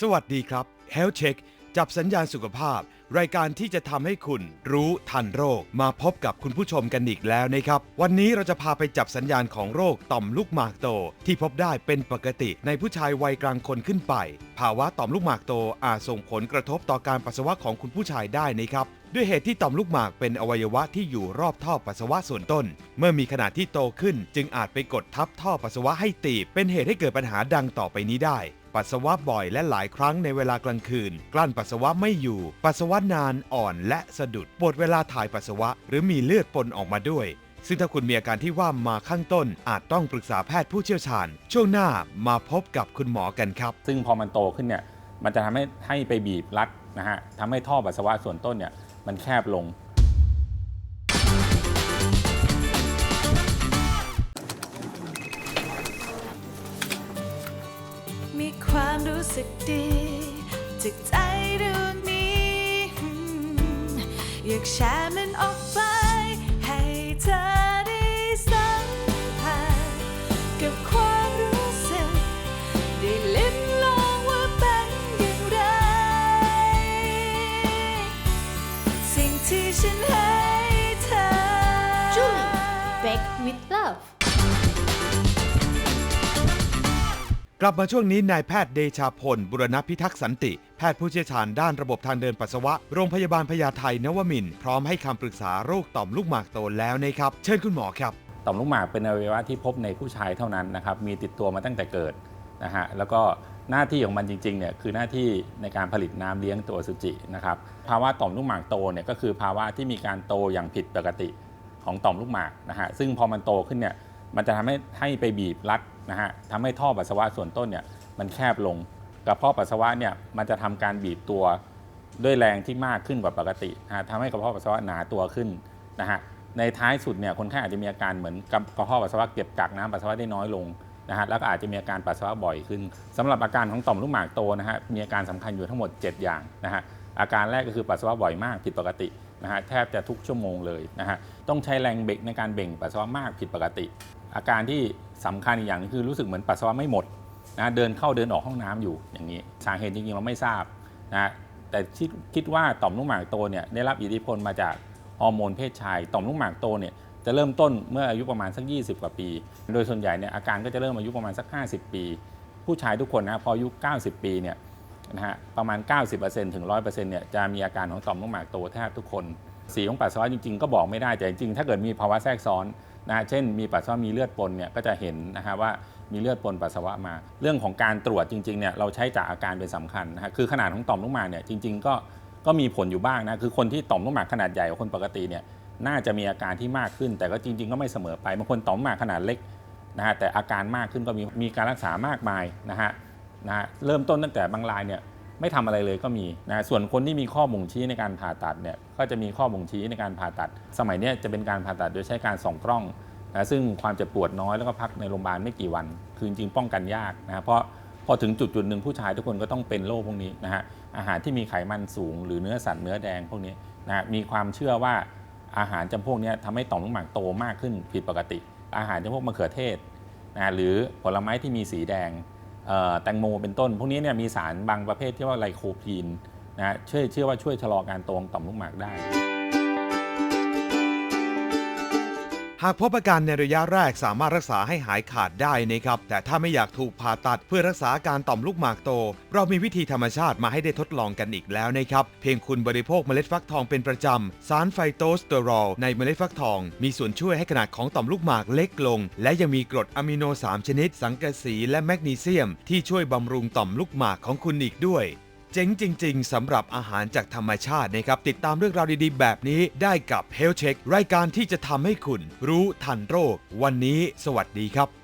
สวัสดีครับ Health Check จับสัญญาณสุขภาพรายการที่จะทำให้คุณรู้ทันโรคมาพบกับคุณผู้ชมกันอีกแล้วนะครับ วันนี้เราจะพาไปจับสัญญาณของโรคต่อมลูกหมากโต ที่พบได้เป็นปกติในผู้ชายวัยกลางคนขึ้นไป ภาวะต่อมลูกหมากโตอาจส่งผลกระทบต่อการปัสสาวะของคุณผู้ชายได้นะครับด้วยเหตุที่ต่อมลูกหมากเป็นอวัยวะที่อยู่รอบท่อปัสสาวะส่วนต้น เมื่อมีขนาดที่โตขึ้น จึงอาจไปกดทับท่อปัสสาวะให้ตีบ เป็นเหตุให้เกิดปัญหาดังต่อไปนี้ได้ ปัสสาวะบ่อยและหลายครั้งในเวลากลางคืน กลั้นปัสสาวะไม่อยู่ ปัสสาวะนานอ่อนและสะดุดปวดเวลาถ่ายปัสสาวะ หรือมีเลือดปนออกมาด้วย ซึ่งถ้าคุณมีอาการที่ว่ามาข้างต้น อาจต้องปรึกษาแพทย์ผู้เชี่ยวชาญ ช่วงหน้ามาพบกับคุณหมอกันครับ ซึ่งพอมันโตขึ้นเนี่ยมันจะทำให้ให้ไปบีบรัดนะฮะทำให้ท่อปัสสาวะส่วนต้นเนี่ยมันแคบลง มีความรู้สึกดีจากใจดวงนี้อืมอยากแชร์มันออกไป ให้เธอได้สัมผัสกับความรู้สึกได้ลิ้มลองว่าเป็นอย่างไร สิ่งที่ฉันเห็น ลับมาช่วงนี้นายแพทย์เดชาพล บุรณพิทักษ์สันติ แพทย์ผู้เชี่ยวชาญด้านระบบทางเดินปัสสาวะ โรงพยาบาลพญาไทนวมิน พร้อมให้คำปรึกษาโรคต่อมลูกหมากโตแล้วนะครับ เชิญคุณหมอครับ ต่อมลูกหมากเป็นอวัยวะที่พบในผู้ชายเท่านั้นนะครับ มีติดตัวมาตั้งแต่เกิดนะฮะ แล้วก็หน้าที่ของมันจริงๆเนี่ยคือหน้าที่ในการผลิตน้ำเลี้ยงตัวสุจินะครับ ภาวะต่อมลูกหมากโตเนี่ยก็คือภาวะที่มีการโตอย่างผิดปกติของต่อมลูกหมากนะฮะ ซึ่งพอมันโตขึ้นเนี่ย มันจะทำให้ให้ไปบีบรัดนะฮะทำให้ท่อปัสสาวะส่วนต้นเนี่ยมันแคบลงกระเพาะปัสสาวะเนี่ยมันจะทำการบีบตัวด้วยแรงที่มากขึ้นกว่าปกตินะฮะทำให้กระเพาะปัสสาวะหนาตัวขึ้นนะฮะในท้ายสุดเนี่ยคนไข้อาจจะมีอาการเหมือนกระเพาะปัสสาวะเก็บกักน้ำปัสสาวะได้น้อยลงนะฮะแล้วก็อาจจะมีอาการปัสสาวะบ่อยขึ้นสำหรับอาการของต่อมลูกหมากโตนะฮะมีอาการสำคัญอยู่ทั้งหมด 7 อย่างนะฮะอาการแรกก็คือปัสสาวะบ่อยมากผิดปกตินะฮะแทบจะทุกชั่วโมงเลยนะฮะต้องใช้แรงเบรกในการเบ่งปัสสาวะมากผิดปกติ อาการที่สำคัญอีกอย่างนึงคือรู้สึกเหมือนปัสสาวะไม่หมดนะเดินเข้าเดินออกห้องน้ำอยู่อย่างนี้ สาเหตุจริงๆเราไม่ทราบนะแต่คิดคิดว่าต่อมลูกหมากโตเนี่ยได้รับอิทธิพลมาจากฮอร์โมนเพศชาย ต่อมลูกหมากโตเนี่ยจะเริ่มต้นเมื่ออายุประมาณสัก 20 กว่าปี โดยส่วนใหญ่เนี่ยอาการก็จะเริ่มอายุประมาณสัก 50 ปี ผู้ชายทุกคนนะพออายุ 90 ปีเนี่ยนะฮะประมาณ 90%ถึง 100%เนี่ยจะมีอาการของต่อมลูกหมากโตแทบทุกคน สีของปัสสาวะจริงๆ ก็บอกไม่ได้แต่จริงๆ ถ้าเกิดมีภาวะแทรกซ้อน นะเช่นมีปัสสาวะมีเลือดปนเนี่ยก็จะเห็นนะฮะว่ามีเลือดปนปัสสาวะมา เรื่องของการตรวจจริงๆเนี่ยเราใช้จากอาการเป็นสำคัญนะฮะคือขนาดของต่อมลูกหมากเนี่ยจริง ๆ ก็ก็มีผลอยู่บ้างนะคือคนที่ต่อมลูกหมากขนาดใหญ่กว่าคนปกติเนี่ยน่าจะมีอาการที่มากขึ้น แต่ก็จริง ๆ ก็ไม่เสมอไปบางคนต่อมลูกหมากขนาดเล็กนะฮะแต่อาการมากขึ้นก็มีมีการรักษามากมายนะฮะนะฮะเริ่มต้นตั้งแต่บางรายเนี่ย ไม่ทำอะไรเลยก็มีนะส่วนคนที่มีข้อบ่งชี้ในการผ่าตัดเนี่ยก็จะมีข้อบ่งชี้ในการผ่าตัด สมัยนี้จะเป็นการผ่าตัดโดยใช้การส่องกล้องนะซึ่งความเจ็บปวดน้อยแล้วก็พักในโรงพยาบาลไม่กี่วัน คือจริงป้องกันยากนะเพราะพอถึงจุดจุดหนึ่งผู้ชายทุกคนก็ต้องเป็นโรคพวกนี้นะฮะอาหารที่มีไขมันสูง หรือเนื้อสัตว์เนื้อแดงพวกนี้นะมีความเชื่อว่าอาหารจำพวกนี้ทำให้ต่อมลูกหมากโตมากขึ้นผิดปกติ อาหารจำพวกมะเขือเทศนะหรือผลไม้ที่มีสีแดง แตงโมเป็นต้น พวกนี้เนี่ยมีสารบางประเภทที่ว่าไลโคพีนนะฮะช่วยเชื่อว่าช่วยชะลอการโตของต่อมลูกหมากได้ หากพบอาการในระยะแรกสามารถรักษาให้หายขาดได้นะครับ แต่ถ้าไม่อยากถูกผ่าตัดเพื่อรักษาอาการต่อมลูกหมากโต เรามีวิธีธรรมชาติมาให้ได้ทดลองกันอีกแล้วนะครับ เพียงคุณบริโภคเมล็ดฟักทองเป็นประจำ สารไฟโตสเตอรอลในเมล็ดฟักทอง มีส่วนช่วยให้ขนาดของต่อมลูกหมากเล็กลง และยังมีกรดอะมิโน 3 ชนิด สังกะสีและแมกนีเซียม ที่ช่วยบำรุงต่อมลูกหมากของคุณอีกด้วย เจ๋งจริง ๆสำหรับอาหารจากธรรมชาตินะครับ ติดตามเรื่องราวดีๆ แบบนี้ได้กับ Health Check รายการที่จะทำให้คุณรู้ทันโรค วันนี้ สวัสดีครับ